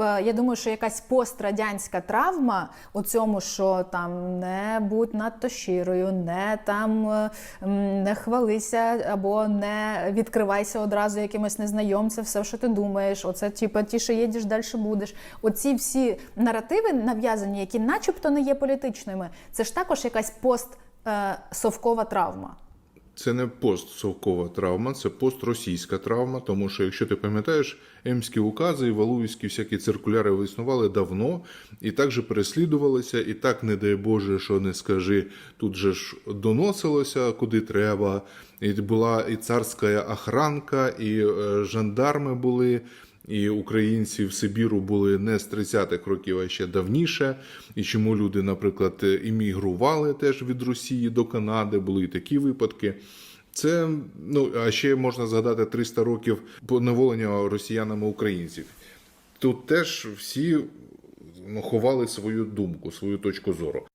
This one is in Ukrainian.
Е, Я думаю, що якась пострадянська травма у цьому, що там не будь надто щирою, не там е, не хвалися або не відкривайся одразу якимось незнайомцям, все, що ти думаєш. Оце типа тіше їдеш, далі будеш. Оці всі наративи нав'язані, які начебто не є політичними, це ж також якась постсовкова травма. Це не постсовкова травма, це постросійська травма, тому що, якщо ти пам'ятаєш, емські укази і валуївські всякі циркуляри існували давно і так же переслідувалися, і так, не дай Боже, що не скажи, тут же ж доносилося куди треба. І була і царська охранка, і е, жандарми були. І українці в Сибіру були не з 30-х років, а ще давніше. І чому люди, наприклад, іммігрували теж від Росії до Канади, були і такі випадки. Це ну а ще можна згадати 300 років поневолення росіянами українців. Тут теж всі ну, ховали свою думку, свою точку зору.